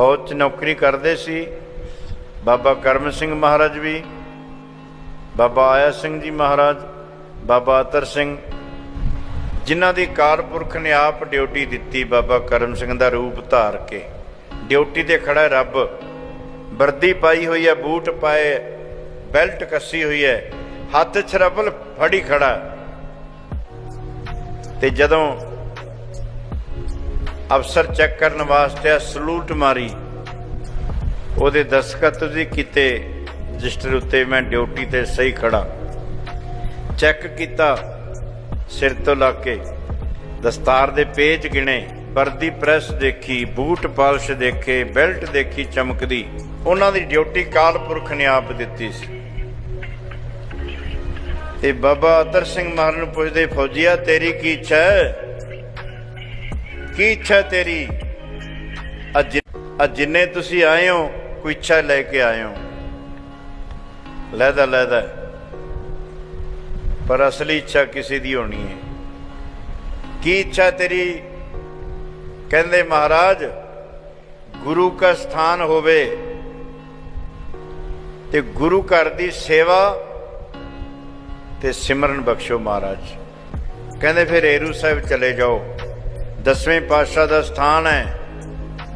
ਫੌਜ 'ਚ ਨੌਕਰੀ ਕਰਦੇ ਸੀ। ਬਾਬਾ ਕਰਮ ਸਿੰਘ ਮਹਾਰਾਜ ਵੀ, ਬਾਬਾ ਆਇਆ ਸਿੰਘ ਜੀ ਮਹਾਰਾਜ, ਬਾਬਾ ਅਤਰ ਸਿੰਘ, ਜਿਨ੍ਹਾਂ ਦੀ ਕਾਲਪੁਰਖ ਨੇ ਆਪ ਡਿਊਟੀ ਦਿੱਤੀ ਬਾਬਾ ਕਰਮ ਸਿੰਘ ਦਾ ਰੂਪ ਧਾਰ ਕੇ। ਡਿਊਟੀ ਤੇ ਖੜਾ ਰੱਬ, ਵਰਦੀ ਪਾਈ ਹੋਈ ਹੈ, ਬੂਟ ਪਾਏ, ਬੈਲਟ ਕੱਸੀ ਹੋਈ ਹੈ, ਹੱਥ ਛਰਬਲ ਫੜੀ ਖੜਾ। ਤੇ ਜਦੋਂ ਅਫਸਰ ਚੈੱਕ ਕਰਨ ਵਾਸਤੇ ਸਲੂਟ ਮਾਰੀ। ਉਹਦੇ ਦਸਖਤ ਵੀ ਕੀਤੇ ਰਜਿਸਟਰ ਉੱਤੇ ਮੈਂ ਡਿਊਟੀ ਤੇ ਸਹੀ ਖੜਾ। ਚੈੱਕ ਕੀਤਾ, ਸਿਰ ਤੋਂ ਲਾ ਕੇ। ਦਸਤਾਰ ਦੇ ਪੇਜ ਗਿਣੇ, ਵਰਦੀ ਪ੍ਰੈਸ ਦੇਖੀ, ਬੂਟ ਪਾਲਿਸ਼ ਦੇਖੇ, ਬੈਲਟ ਦੇਖੀ, ਚਮਕਦੀ। ਉਹਨਾਂ ਦੀ ਡਿਊਟੀ ਕਾਲਪੁਰਖ ਨੇ ਆਪ ਦਿੱਤੀ ਸੀ। ਤੇ ਬਾਬਾ ਅਤਰ ਸਿੰਘ ਮਹਾਰਾਜ ਨੂੰ ਪੁੱਛਦੇ, ਫੌਜੀਆ, ਤੇਰੀ ਕੀ ਇੱਛਾ ਹੈ? ਕੀ ਇੱਛਾ ਤੇਰੀ। ਅੱਜ ਅੱਜ ਜਿੰਨੇ ਤੁਸੀਂ ਆਏ ਹੋ, ਕੋਈ ਇੱਛਾ ਲੈ ਕੇ ਆਏ ਹੋ। ਲਹਿਦਾ ਲਹਿਦਾ ਪਰ ਅਸਲੀ ਇੱਛਾ ਕਿਸੇ ਦੀ ਹੋਣੀ ਹੈ। ਕੀ ਇੱਛਾ ਤੇਰੀ? ਕਹਿੰਦੇ ਮਹਾਰਾਜ, ਗੁਰੂ ਕਾ ਸਥਾਨ ਹੋਵੇ ਤੇ ਗੁਰੂ ਘਰ ਦੀ ਸੇਵਾ ਤੇ ਸਿਮਰਨ ਬਖਸ਼ੋ ਮਹਾਰਾਜ। ਕਹਿੰਦੇ ਫਿਰ ਏਰੂ ਸਾਹਿਬ ਚਲੇ ਜਾਓ। ਦਸਵੇਂ ਪਾਤਸ਼ਾਹ ਦਾ ਸਥਾਨ ਹੈ।